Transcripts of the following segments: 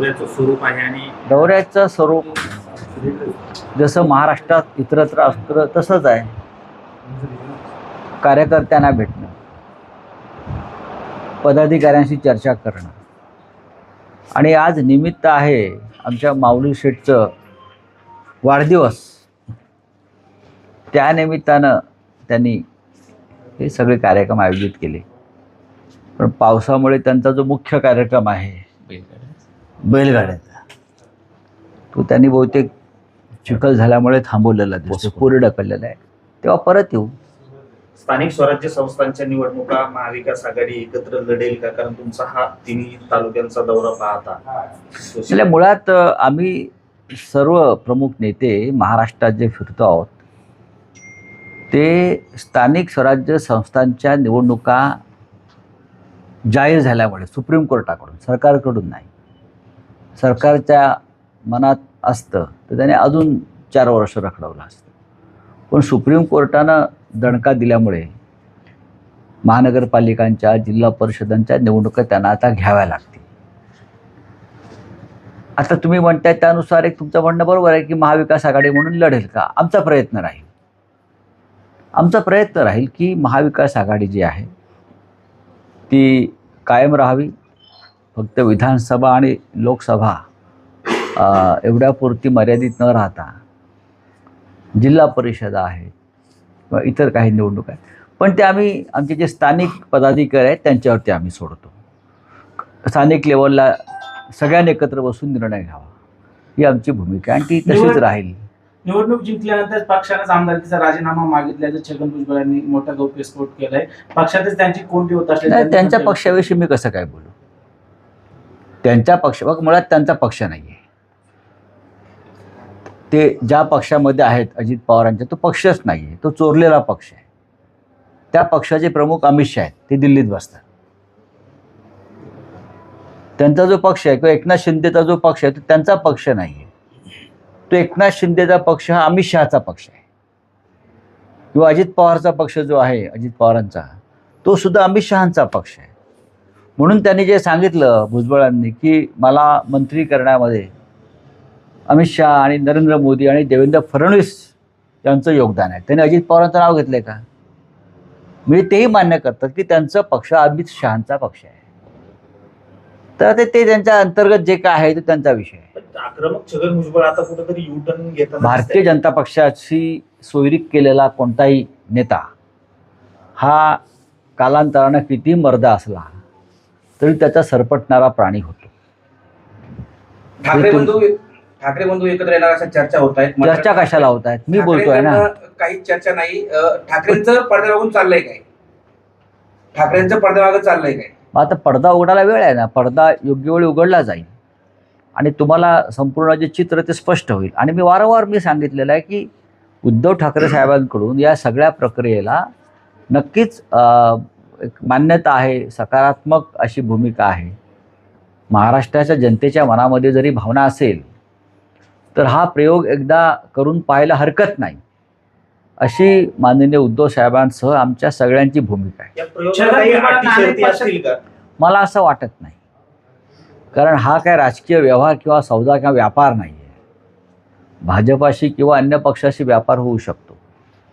दौऱ्याचं स्वरूप आहे आणि दौऱ्याचं स्वरूप जसं महाराष्ट्रात इतरत्र असतं तसंच आहे. कार्यकर्त्यांना भेटणं. पदाधिकाऱ्यांशी चर्चा करणं. आणि आज निमित्त आहे आमच्या माऊली शेठचं वाढदिवस. त्या निमित्तानं त्यांनी हे सगळे कार्यक्रम आयोजित केले. पण पावसामुळे त्यांचा जो मुख्य कार्यक्रम आहे बैलगाड्याचा. तो त्यांनी बहुतेक चिखल झाल्यामुळे थांबवलेला दिसतो पुढे ढकललेला आहे. तेव्हा परत येऊ. स्थानिक स्वराज्य संस्थांच्या निवडणुका महाविकास आघाडी एकत्र लढेल का? कारण तुमचा हा तिन्ही तालुक्यांचा दौरा पाहता. म्हणजे मुळात आम्ही सर्व प्रमुख नेते महाराष्ट्रात जे फिरतो आहोत. ते स्थानिक स्वराज्य संस्थांच्या निवडणुका जाहीर झाल्यामुळे सुप्रीम कोर्टाकडून सरकारकडून नाही. सरकारच्या मनात असतं तर त्याने अजून चार वर्ष रखडवलं असतं. पण सुप्रीम कोर्टानं दणका दिल्यामुळे महानगरपालिकांच्या जिल्हा परिषदांच्या निवडणुका त्यांना आता घ्याव्या लागतील. आता तुम्ही म्हणताय त्यानुसार एक तुमचं म्हणणं बरोबर आहे की महाविकास आघाडी म्हणून लढेल का? आमचा प्रयत्न राहील. आमचा प्रयत्न राहील की महाविकास आघाडी जी आहे ती कायम राहावी फक्त विधानसभा आणि लोकसभा एवढ्यापुरती मर्यादित न राहता जिल्हा परिषदा आहेत किंवा इतर काही निवडणूक आहेत. पण ते आम्ही आमचे जे स्थानिक पदाधिकारी आहेत त्यांच्यावरती आम्ही सोडतो. स्थानिक लेवलला सगळ्यांनी एकत्र बसून निर्णय घ्यावा. ही आमची भूमिका आणि ती तशीच राहील. निवडणूक जिंकल्यानंतर पक्षानंच आमदारकीचा राजीनामा मागितल्याचं छगन भुजबळ यांनी मोठा गौप्यस्फोट केलाय. पक्षातच त्यांची कोणती होत असली त्यांच्या पक्षाविषयी मी कसं काय बोलू? त्यांच्या पक्ष मुळात त्यांचा पक्ष नाही आहे ते ज्या पक्षामध्ये आहेत अजित पवारांच्या तो पक्षच नाही आहे तो चोरलेला पक्ष आहे. त्या पक्षाचे प्रमुख अमित शहा आहेत. ते दिल्लीत बसतात. त्यांचा जो पक्ष आहे किंवा एकनाथ शिंदेचा जो पक्ष आहे तो त्यांचा पक्ष नाही आहे तो एकनाथ शिंदेचा पक्ष हा अमित शहाचा पक्ष आहे. किंवा अजित पवारचा पक्ष जो आहे अजित पवारांचा तो सुद्धा अमित शहांचा पक्ष आहे. म्हणून त्यांनी जे सांगितलं भुजबळांनी की मला मंत्री करण्यामध्ये अमित शहा आणि नरेंद्र मोदी आणि देवेंद्र फडणवीस यांचं योगदान आहे. त्यांनी अजित पवारांचं नाव घेतलं आहे का? म्हणजे तेही मान्य करतात की त्यांचा पक्ष अमित शहांचा पक्ष आहे. तर ते ते त्यांच्या अंतर्गत जे काय आहे ते त्यांचा विषय आहे. आक्रमक छगन भुजबळ आता कुठेतरी युटर्न घेताना भारतीय जनता पक्षाशी सोयरीक केलेला कोणताही नेता हा कालांतरानं किती मर्दा असला तरी त्याचा सरपटणारा प्राणी होतो. ठाकरे बंधू ठाकरे बंधू एकत्र येणार अशा चर्चा होत आहेत. चर्चा कशाला होत आहेत? मी बोलतोय ना. काही चर्चा नाही. ठाकरेंचं पडद्यामागून चाललंय काय? ठाकरेंचं पडद्यामागं चाललंय काय? आता पडदा उघडायला वेळ आहे ना. पडदा योग्य वेळी उघडला जाईल. आणि तुम्हाला संपूर्ण जे चित्र ते स्पष्ट होईल. आणि मी वारंवार मी सांगितलेलं आहे की उद्धव ठाकरे साहेबांकडून या सगळ्या प्रक्रियेला नक्कीच अ, एक मान्यता आहे सकारात्मक अशी भूमिका आहे. महाराष्ट्राच्या जनतेच्या मनामध्ये जरी भावना असेल तर हा प्रयोग एकदा करून पाहायला हरकत नाही. अशी माननीय उद्धव साहेबांसह आमच्या सगळ्यांची भूमिका आहे. मला असं वाटत नाही. कारण हा काय राजकीय व्यवहार किंवा सौदा किंवा व्यापार नाही आहे भाजपाशी किंवा अन्य पक्षाशी व्यापार होऊ शकतो.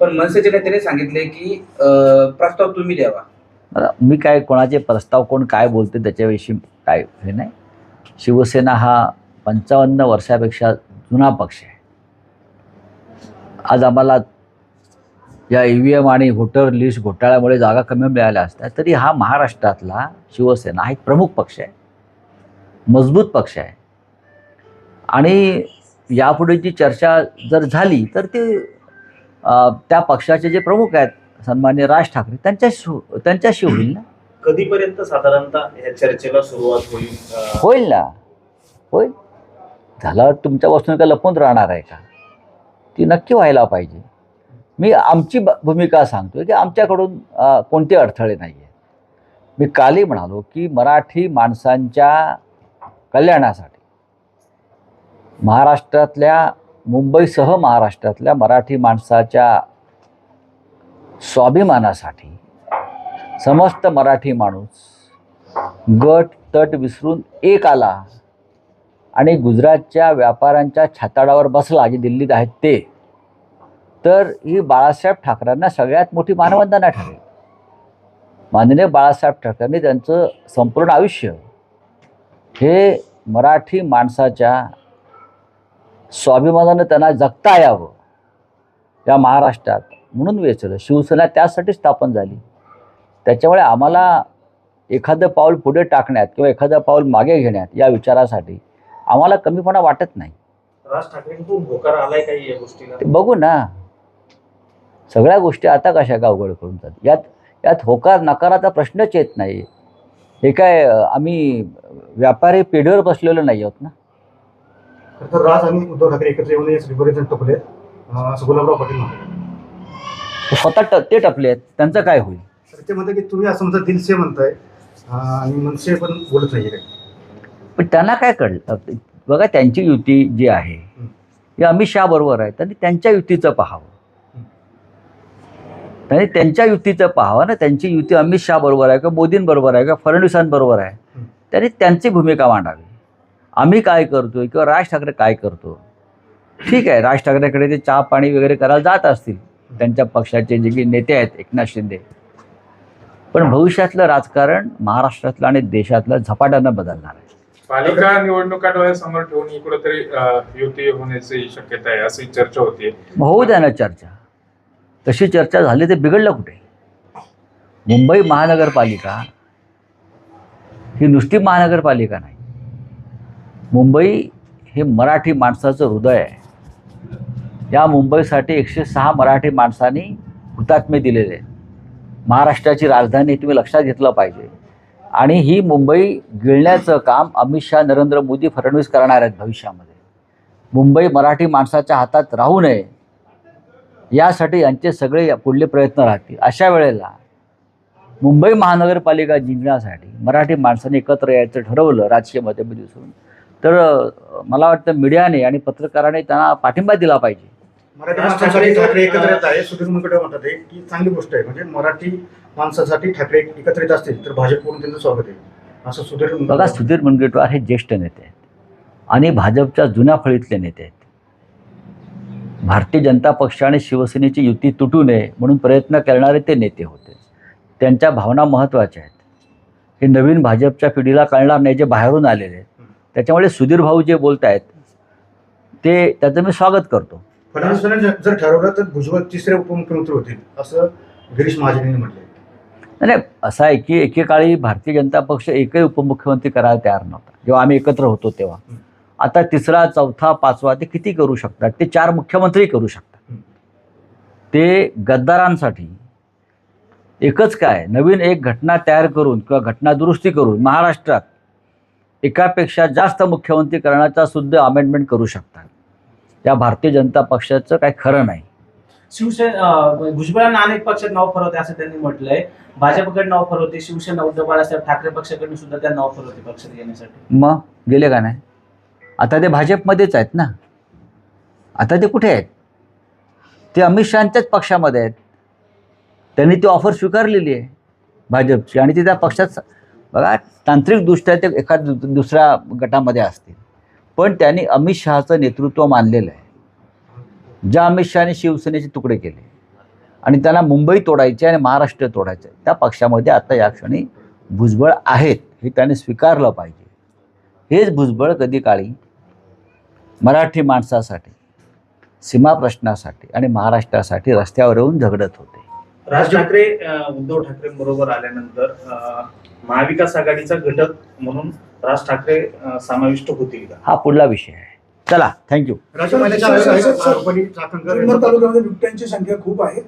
पण मनसेच्या नेत्याने सांगितले की प्रस्ताव तुम्ही द्यावा. मी काय कोणाचे प्रस्ताव कोण काय बोलते त्याच्याविषयी काय हे नाही. शिवसेना हा पंचावन्न वर्षापेक्षा जुना पक्ष आहे. आज आम्हाला या ई व्ही एम आणि व्होटर लिस्ट घोटाळ्यामुळे जागा कमी मिळाल्या असत्या तरी हा महाराष्ट्रातला शिवसेना हा एक प्रमुख पक्ष आहे. मजबूत पक्ष आहे. आणि यापुढे जी चर्चा जर झाली तर ते त्या पक्षाचे जे प्रमुख आहेत सन्मान्य राज ठाकरे त्यांच्याशी त्यांच्याशी होईल ना? कधीपर्यंत साधारणतः या चर्चेला सुरुवात होईल? होईल ना. होईल. झाल्यावर तुमच्यापासून काय लपून राहणार आहे का? ती नक्की व्हायला पाहिजे. मी आमची भूमिका सांगतोय की आमच्याकडून कोणते अडथळे नाही आहेत मी कालही म्हणालो की मराठी माणसांच्या कल्याणासाठी. महाराष्ट्रातल्या मुंबईसह महाराष्ट्रातल्या मराठी माणसाच्या स्वाभिमानासाठी समस्त मराठी माणूस गट तट विसरून एक आला आणि गुजरातच्या व्यापाऱ्यांच्या छाताडावर बसला जे दिल्लीत आहेत ते तर ही बाळासाहेब ठाकरेंना सगळ्यात मोठी मानवंदना ठरेल. माननीय बाळासाहेब ठाकरेंनी त्यांचं संपूर्ण आयुष्य हे मराठी माणसाच्या स्वाभिमानानं त्यांना जगता यावं या महाराष्ट्रात म्हणून वेचलं शिवसेना त्यासाठी स्थापन झाली. त्याच्यामुळे आम्हाला एखादं पाऊल पुढे टाकण्यात किंवा एखादं पाऊल मागे घेण्यात या विचारासाठी आम्हाला कमीपणा वाटत नाही. राज ठाकरेंकडून होकार आलाय काही या गोष्टीला? ते बघू ना. सगळ्या गोष्टी आता कशा का अवघड करून जात यात यात होकार नकाराचा प्रश्नच येत नाही. हे काय आम्ही व्यापारी पिढीवर बसलेलो नाही आहोत ना. राज आणि उद्धव ठाकरे एकत्र येऊन टपले पाटील स्वतः ते टपले आहेत. त्यांचं काय होईल? तर ते म्हणतात की तुम्ही असं म्हणता दिलसे म्हणताय. अं, आणि मनसे पण बोलत नाही पण त्यांना काय कळलं? बघा त्यांची युती जी आहे ही अमित शहा बरोबर आहे त्यांनी त्यांच्या युतीचं पाहावं. त्यांनी त्यांच्या युतीचं पाहावं ना? त्यांची युती अमित शहा बरोबर आहे किंवा मोदींबरोबर आहे किंवा फडणवीसांबरोबर आहे? हं. त्यांनी त्यांची भूमिका मांडावी. आम्ही काय करतोय किंवा राज ठाकरे काय करतो? ठीक आहे राज ठाकरेकडे ते चहा पाणी वगैरे करायला जात असतील. त्यांच्या पक्षाचे जे काही नेते आहेत एकनाथ शिंदे. पण भविष्यातलं राजकारण महाराष्ट्रातलं आणि देशातलं झपाट्यानं बदलणार आहे. पालिका निवडणुका डोळ्यासमोर ठेवून कुठेतरी युती होण्याची शक्यता आहे अशी चर्चा होती होऊ द्या ना चर्चा. तशी चर्चा झाली ते बिघडलं कुठे? मुंबई महानगरपालिका ही नुसती महानगरपालिका नाही. मुंबई हे मराठी माणसाचं हृदय आहे. या मुंबईसाठी एकशे सहा मराठी माणसांनी हुतात्मे दिलेले. आहेत महाराष्ट्राची राजधानी तुम्ही लक्षात घेतलं पाहिजे. आणि ही मुंबई गिळण्याचं काम अमित शहा नरेंद्र मोदी फडणवीस करणार आहेत भविष्यामध्ये. मुंबई मराठी माणसाच्या हातात राहू नये. यासाठी यांचे सगळे पुढले प्रयत्न राहतील. अशा वेळेला मुंबई महानगरपालिका जिंकण्यासाठी मराठी माणसाने एकत्र यायचं ठरवलं राजकीय मतभेद विसरून तर मला वाटतं मीडियाने आणि पत्रकाराने त्यांना पाठिंबा दिला पाहिजे. मराठी राज माणसासाठी ठाकरे- ठाकरे एकत्र येत आहे. सुधीर मुनगंटीवार म्हणतात हे. की चांगली गोष्ट आहे. म्हणजे मराठी माणसासाठी ठाकरे एकत्र येत असतील तर भाजपकडून त्यांचं स्वागत आहे. असं सुधीर बघा सुधीर मुनगंटीवार हे ज्येष्ठ नेते आहेत. आणि भाजपच्या जुन्या फळीतले नेते आहेत. भारतीय जनता पक्ष आणि शिवसेनेची युती तुटू नये म्हणून प्रयत्न करणारे ते नेते होते. त्यांच्या भावना महत्त्वाच्या आहेत. हे नवीन भाजपच्या पिढीला कळणार नाही जे बाहेरून आलेले आहेत. त्याच्यामुळे सुधीर भाऊ जे बोलत आहेत ते त्याचं मी स्वागत करतो. फडणवीसांनी जर- ठरवलं तर भुजबळ तिसरे उपमुख्यमंत्री होतील असं गिरीश महाजन यांनी नाही नाही, असं आहे की एकेकाळी भारतीय जनता पक्ष एकही उपमुख्यमंत्री करायला तयार नव्हता. जेव्हा आम्ही एकत्र होतो तेव्हा. आता तिसरा चौथा पाचवा ते किती करू शकतात? ते चार मुख्यमंत्री करू शकतात. ते गद्दारांसाठी एकच काय? नवीन एक घटना तयार करून किंवा घटना दुरुस्ती करून महाराष्ट्रात एकापेक्षा जास्त मुख्यमंत्री करण्याचा सुद्धा अमेंडमेंट करू शकतात. त्या भारतीय जनता पक्षाचं काही खरं नाही. शिवसेना भुजबळांना अनेक पक्षात नाव फरवते असं त्यांनी म्हटलंय. भाजपकडे नाव फरवते शिवसेना उद्धव बाळासाहेब ठाकरे पक्षाकडून सुद्धा त्या नाव फरवते पक्षात येण्यासाठी. मग गेले का नाही? आता ते भाजपमध्येच आहेत ना? आता ते कुठे आहेत? ते अमित शहांच्याच पक्षामध्ये आहेत. त्यांनी ती ऑफर स्वीकारलेली आहे भाजपची आणि ती त्या पक्षात बघा तांत्रिकदृष्ट्या ते एका दु दुसऱ्या गटामध्ये असतील. पण त्यांनी अमित शहाचं नेतृत्व मानलेलं आहे. ज्या अमित शहाने शिवसेनेचे तुकडे केले आणि त्यांना मुंबई तोडायची आणि महाराष्ट्र तोडायचं त्या पक्षामध्ये आता या क्षणी भुजबळ आहेत हे त्याने स्वीकारलं पाहिजे. हेच भुजबळ कधी काळी मराठी माणसासाठी सीमा प्रश्नासाठी आणि महाराष्ट्रासाठी रस्त्यावर येऊन झगडत होते. राज ठाकरे उद्धव ठाकरे बरोबर आल्यानंतर महाविकास आघाडीचा घटक म्हणून राज ठाकरे समाविष्ट होतील का? हा पुढला विषय आहे. चला थँक्यू जुन्नर तालुक्यामध्ये बिबट्यांची संख्या खूप आहे.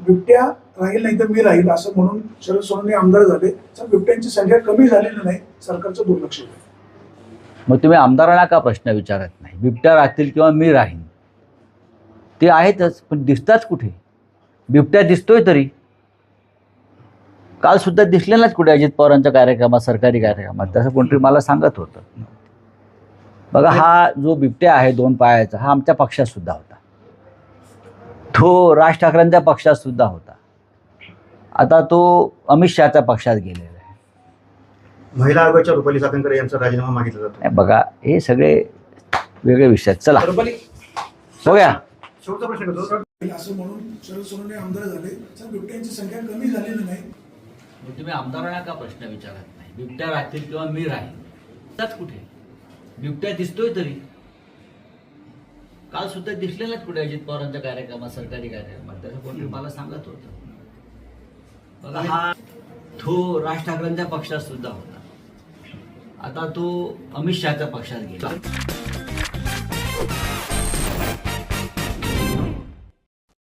बिबट्या राहील नाही तर मी राहील असं म्हणून शरद सोनवणे आमदार झाले. तर बिबट्यांची संख्या कमी झालेली नाही सरकारचं दुर्लक्ष आहे मग तुम्ही आमदारांना का प्रश्न विचारत नाही? बिबट्या राहतील किंवा मी राहीन? ते आहेतच पण दिसताच कुठे? बिबट्या दिसतोय तरी. काल सुद्धा दिसलेलाच कुठे अजित पवारांच्या कार्यक्रमात सरकारी कार्यक्रमात. तसं कोणतरी मला सांगत होतं. बघा हा जो बिबट्या आहे दोन पायाचा हा आमच्या पक्षात सुद्धा होता. तो राज ठाकरेंच्या पक्षात सुद्धा होता. आता तो अमित शहाच्या पक्षात गेलेला आहे. महिला आयोगाच्या रुपाली चाकणकर यांचा राजीनामा मागितला जातो. नाही बघा हे सगळे वेगळ्या विषयात चला. बरोबर बघूया. शेवटचा प्रश्न करतो. असं म्हणून शरद सोनवणे आमदार झाले. तर बिबट्यांची संख्या कमी झालेली नाही. मग तुम्ही आमदारांना का प्रश्न विचारत नाही? बिबट्या राहतील किंवा मी राहील त्याच कुठे? बिबट्या दिसतोय तरी. काल सुद्धा दिसलेलाच कुठे अजित पवारांच्या कार्यक्रमात सरकारी कार्यक्रमात? त्याचं कोणी मला सांगत होतं? बघा हा तो राज ठाकरेंच्या पक्षात सुद्धा होता. आता तो अमित शहाच्या पक्षात गेला.